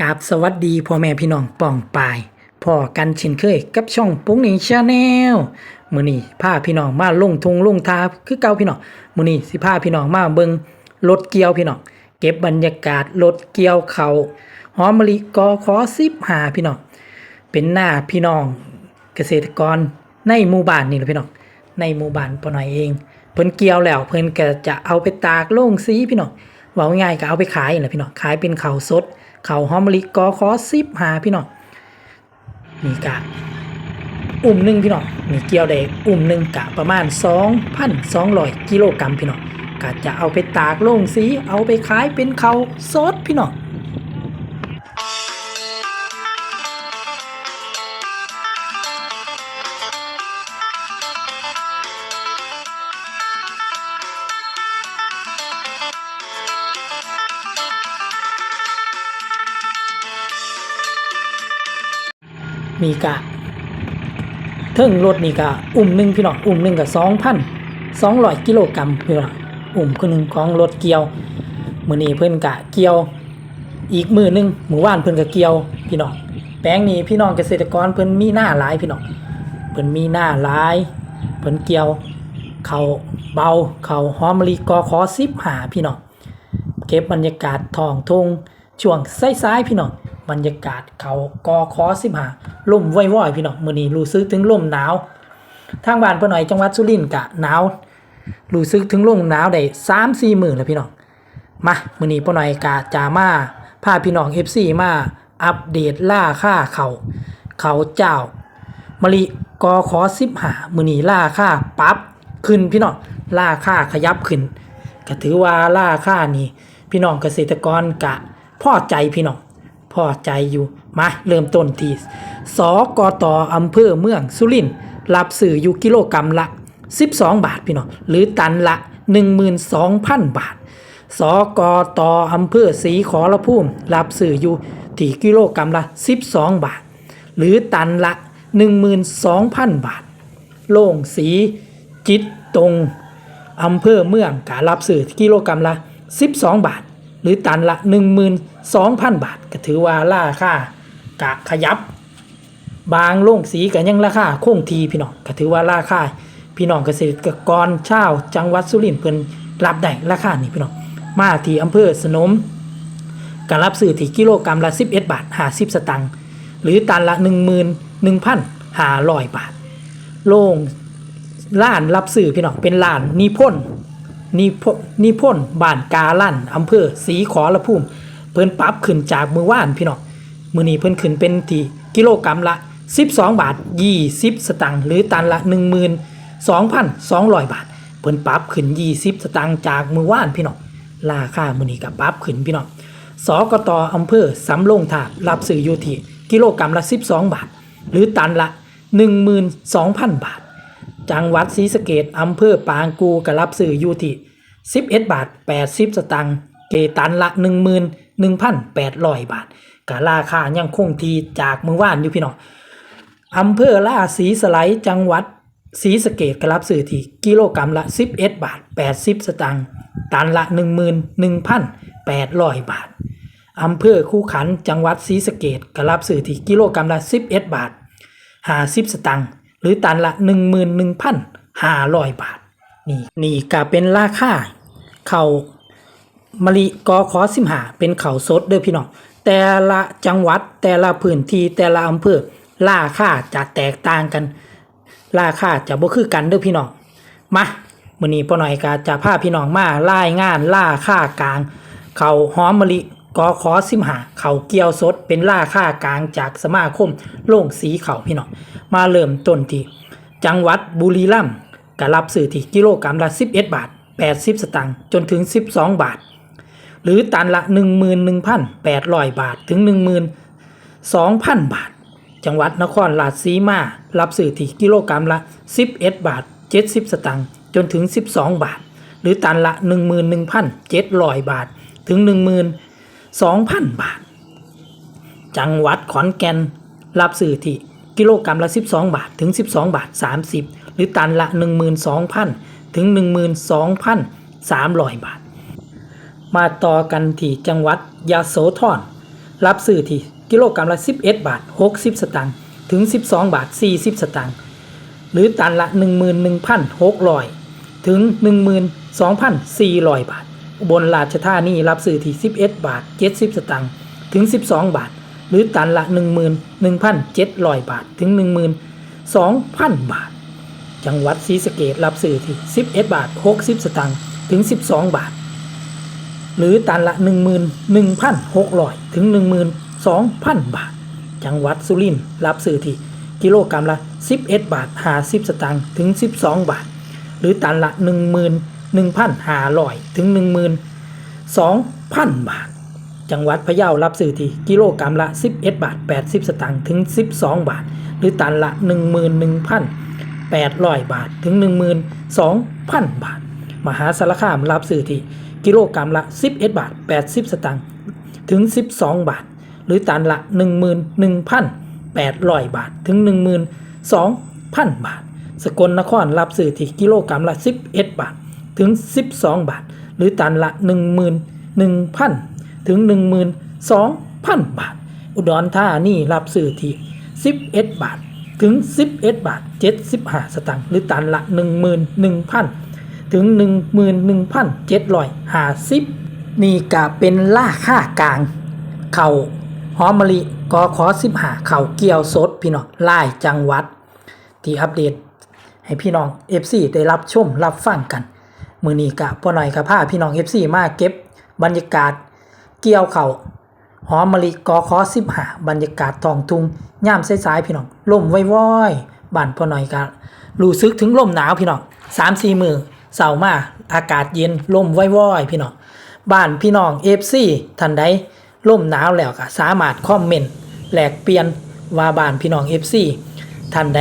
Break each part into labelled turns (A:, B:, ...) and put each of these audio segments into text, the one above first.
A: กราบสวัสดีพ่อแม่พี่น้องป่องปายพ่อกันเช่นเคย กับช่องปุ๊กนิงชาแนลมื้อนี้พาพี่น้องมาลงทงลงทาคือเก่าพี่น้องมื้อนี้สิพาพี่น้องมาเบิ่งรถเกี่ยวพี่น้องเก็บบรรยากาศรถเกี่ยวเขาหอมมะลิกอขอ15พี่น้องเป็นหน้าพี่น้องเกษตรกรในหมู่บ้านนี่แหละพี่น้องในหมู่บ้านปอหน่อยเอง เพิ่นเกี่ยวแล้วเพิ่นก็จะเอาไปตากล่งสีพี่น้องเว้าง่ายก็เอาไปขายนั่นแหละพี่น้องขายเป็นข้าวสด เขาวหอมลิกอขอซิบหาพี่น้องนี่กะอุ่มหนึ่งพี่น้องนี่เกี่ยวได้อุ่มหนึ่งกะประมาณ 2,200 กิโลกรัมพี่น้องกะจะเอาไปตากโล่งสีเอาไปขายเป็นเขาวสดพี่น้อง มีกะเทิงรถนี่กะอุ่มหนึ่งพี่น้องอุ่มหนึ่งกับสองพันสองร้อยกิโลกรัมพี่น้องอุ่มคนหนึ่งของรถเกียวมือนี้เพิ่อนกะเกียว อีกมือหนึ่งหมู่ว่านเพิ่อนกะเกียวพี่น้องแปลงนี้พี่น้องเกษตรกรเพิ่อนมีหน้าหลายพี่น้องเพิ่อนมีหน้าหลายเพิ่อนเกียวเขาเบาเขาหอมมะลิกอขอซิบหาพี่น้องเก็บบรรยากาศทองทงช่วงซ้ายๆพี่น้อง บรรยากาศเขากอคอสิบหาลมว่อยๆพี่น้องมือนี้รู้สึกถึงลมหนาว ทางบ้านพ่อหน่อยจังหวัดสุรินทร์กะหนาวรู้สึกถึงลมหนาวได้สามสี่หมื่นแล้วพี่น้องมามือนี้พ่อหน่อยกะจะมาพาพี่น้อง FC มาอัปเดตล่าค่าเขาเขาเจ้ามะลิกอขอสิบหามือนี้ล่าค่าปรับขึ้นพี่น้องล่าค่าขยับขึ้นก็ถือว่าล่าค่านี่พี่น้องเกษตรกรกะพอใจพี่น้อง พอใจอยู่ มาเริ่มต้นที่สกตอำเภอเมืองสุรินทร์รับสื่ออยู่กิโลกรรัมละ 12 บาทพี่น้องหรือตันละ 12,000 บาท สกตอำเภอศรีขอรภูมิรับสื่ออยู่ที่กิโลกรรัมละ 12 บาท หรือตันละ 12,000 บาท โล่งสีจิตตรงอำเภอเมืองการับสื่อกิโลกรรัมละ 12 บาท หรือตันละ 12,000 บาท ก็ถือว่าราคากะขยับบางโล่งสีก็ยังราคาคงทีพี่น้องก็ถือว่าราคาพี่น้องเกษตรกรชาวจังหวัดสุรินทร์เพิ่นรับได้ราคานี้พี่น้องมาที่อำเภอสนมก็รับซื้อที่กิโลกรรัมละ 11 บาท 50 สตางค์หรือตันละ 11,500 บาท โล่งล้านรับสื่อพี่น้องเป็นล้านนิพนธ์ นิพนิพนธ์บ้านกาลั่นอำเภอศรีขอระพุ่มเพิ่นปรับขึ้นจากมือว่านพี่น้องมือนี้เพิ่นขึ้นเป็นที่กิโลกรัมละ 12 บาท 20 สตางค์หรือตันละ 12,200 บาท เพิ่นปรับขึ้น 20 สตางค์จากมือว่านพี่น้องราคามือนี้ก็ปรับขึ้นพี่น้องสกตอำเภอสำโรงทาบรับซื้ออยู่ที่กิโลกรัมละ 12 บาท หรือตันละ 12,000 บาท จังหวัดศรีสะเกดอำเภอปางกูกรับซื้ออยู่ที่11 บาท 80 สตางค์เกตันละ 11,800 บาทก็ราคายังคงทีจากมือว่านอยู่พี่น้องอำเภอล่าศรีสไลจังหวัดศรีสะเกดกรับซื้อที่กิโลกรัมละ 11 บาท 80 สตางค์ตันละ 11,800 บาทอำเภอคู่ขันจังหวัดศรีสะเกดกรับซื้อที่กิโลกรัมละ 11 บาท50สตางค์ หรือตันละ 11,500 บาท นี่นี่ก็เป็นราคาเขามะลิกอขอสิมหาเป็นเขาสดเด้อพี่น้องแต่ละจังหวัดแต่ละพื้นที่แต่ละอำเภอราคาจะแตกต่างกันราคาจะบ่คือกันเด้อพี่น้องมามื้อนี้ป้าหน่อยก็จะพาพี่น้องมารายงานราคากลางเขาหอมมะลิ กอขอสิมหาเขาเกียวสดเป็นราค่ากลางจากสมาคมโล่งสีเขาพี่น้องมาเริ่มต้นที่ จังหวัดบุรีรัมย์ก็รับซื้อที่กิโลกรัมละ 11 บาท 80 สตางค์จนถึง 12 บาท หรือตันละ 11,800 บาทถึง 12,000 บาท จังหวัดนครราชสีมา รับซื้อที่กิโลกรัมละ 11 บาท 70 สตางค์จนถึง 12 บาท หรือตันละ 11,700 บาทถึง 2,000 บาท จังหวัดขอนแก่น รับซื้อที่กิโลกรัมละ 12 บาทถึง 12 บาท 30 หรือตันละ 12,000 ถึง 12,300 บาท มาต่อกันที่จังหวัดยะโสธรรับซื้อที่กิโลกรัมละ 11 บาท 60 สตางค์ถึง 12 บาท 40 สตางค์หรือตันละ 11,600 ถึง 12,400 บาท อุบลราชธานีรับซื้อที่ 11 บาท 70 สตางค์ถึง 12 บาท หรือตันละ 11,700 บาทถึง 12,000 บาท จังหวัดศรีสะเกษรับซื้อที่ 11 บาท 60 สตางค์ถึง 12 บาท หรือตันละ 11,600 ถึง 12,000 บาท จังหวัดสุรินทร์รับซื้อที่กิโลกรัมละ 11 บาท 50 สตางค์ถึง 12 บาท หรือตันละ 1 0 0 0 1,500 ถึง 12,000 บาท จังหวัดพะเยารับซื้อที่กิโลกรัมละ 11 บาท 80 สตางค์ถึง 12 บาท หรือตันละ 11,800 บาท ถึง 12,000 บาท มหาสารคามรับซื้อที่กิโลกรัมละ 11 บาท 80 สตางค์ถึง 12 บาท หรือตันละ 11,800 บาท ถึง 12,000 บาท สกลนครรับซื้อที่กิโลกรัมละ 11 บาท ถึง 12 บาท หรือตันละ 11,000 ถึง 12,000 บาท อุดรธานีรับซื้อที่ 11 บาท ถึง 11 บาท 75 สตางค์หรือตันละ 11,000 ถึง 11,750 นี่ก็เป็นล่าค่ากลาง เข่าหอมมะลิกอขอสิบหาเข่าเกี่ยวสดพี่น้องไล่จังหวัด ที่อัปเดตให้พี่น้อง FC ได้รับชมรับฟังกัน มือนี้กะพ่อหน่อยกับผ้าพี่น้อง FC มาเก็บบรรยากาศเกี่ยวเข่าหอมมะลิกอขอสิบหาบรรยากาศทองทุงย่ามสายๆพี่น้องลมว้อยๆบ้านพ่อหน่อยกะรู้สึกถึงลมหนาวพี่น้องสามสี่มือเสาร์มาอากาศเย็นลมว้อยๆพี่น้องบ้านพี่น้อง FC ท่านใดลมหนาวแล้วก็สามารถคอมเมนต์แลกเปลี่ยนว่าบ้านพี่น้อง FC ท่านใด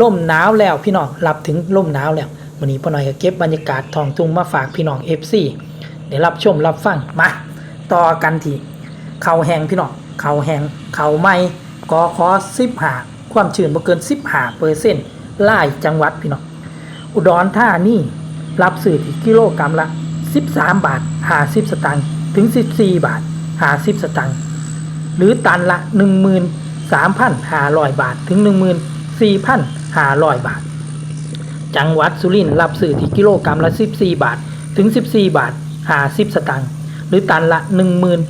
A: ล่มหนาวแล้วพี่น้องรับถึงล่มหนาวแล้ว วันนี้พ่อหน่อยก็เก็บบรรยากาศทองทุ่งมาฝากพี่น้อง FC ได้รับชมรับฟังมาต่อกันทีเขาแหงพี่น้องเขาแหงเขาไม่กอคอสิบหาความชื้นบ่เกินสิบหาเปอร์เซ็นต์ไล่จังหวัดพี่น้องอุดรธานีรับซื้อที่กิโลกรัมละ 13 บาท50สตางค์ถึง 14 บาท50สตางค์หรือตันละ 13,500 บาทถึง 14,500 บาท จังหวัดสุรินทร์รับซื้อที่กิโลกรัมละ 14 บาท ถึง 14 บาท 50 สตางค์ หรือตันละ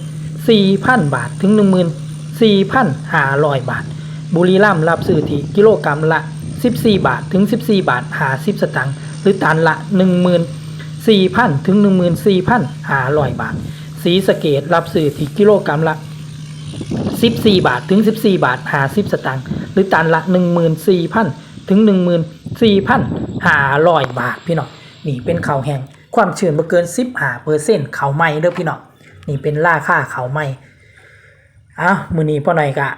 A: 14,000 บาท ถึง 14,500 บาท บุรีรัมย์รับซื้อที่กิโลกรัมละ 14 บาท ถึง 14 บาท 50 สตางค์ หรือตันละ 14,000 ถึง 14,500 บาทศรีสะเกดรับซื้อที่กิโลกรัมละ 14 บาท ถึง 14 บาท 50 สตางค์ หรือตันละ 14,000 ถึง 14,500บาทพี่น้องนี่เป็นเขาแห้งความชื้นบ่เกิน15เปอร์เซ็นต์เขาวไหม้เด้อพี่น้องนี่เป็นราคาเขาวไหม้อะมือนี้พ่อหน่อยก็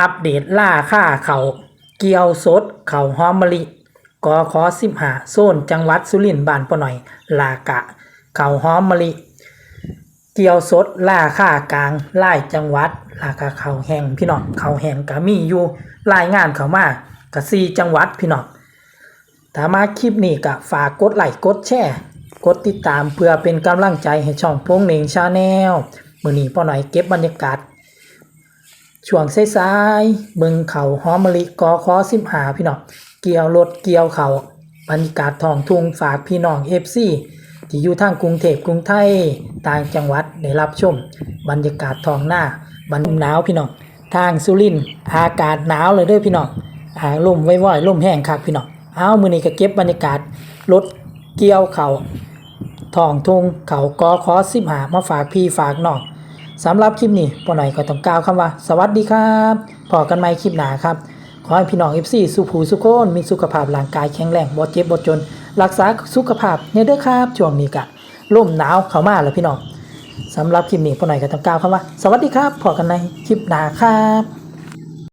A: อัปเดตราคาเขาเกียวสดเขาหอมมะลิกอขอ15โซนจังหวัดสุรินทร์บ้านพ่อหน่อยลากะเขาหอมมะลิเกียวสดราคากลางไล่จังหวัดราคาข้าแห้งพี่น้องข้าแห้งก็มีอยู่รายงานเขามาก็สี่จังหวัดพี่น้อง ถ้ามาคลิปนี้ก็ฝากกดไลค์กดแชร์กดติดตามเพื่อเป็นกำลังใจให้ช่องพงเหน่งชาแนลมื้อนี้พ่อหน่อยเก็บบรรยากาศช่วงสายๆเบิงเขาหอมมะลิกอคอสิบหาพี่น้องเกี่ยวรถเกี่ยวเขาบรรยากาศทองทุ่งฝากพี่น้องเอฟซีที่อยู่ทางกรุงเทพกรุงไทยต่างจังหวัดได้รับชม บรรยากาศทองหน้าบรรยหนาวพี่น้องทางสุรินทร์อากาศหนาวเลยเด้อพี่น้องอ่าลมไว้ๆลมแห้งคักพี่น้อง เอามือนี้ก็เก็บบรรยากาศรถเกี่ยวเขาทองทุงเขากอคอสิบหามาฝากพี่ฝากน้องสำหรับคลิปนี้ปอหน่อยก็ต้องกล่าวคำว่า สวัสดีครับพอกันใหม่คลิปหนาครับ ขอให้พี่น้อง FC สุขูสุขโคนมีสุขภาพร่างกายแข็งแรงบ่เจ็บบ่จน รักษาสุขภาพเนี่ยเด้อครับช่วงนี้กะร่มหนาวเข้ามาแล้วพี่น้องสำหรับคลิปนี้ปอหน่อยก็ต้องกล่าวคำว่า สวัสดีครับพอกันในคลิปหนาครับ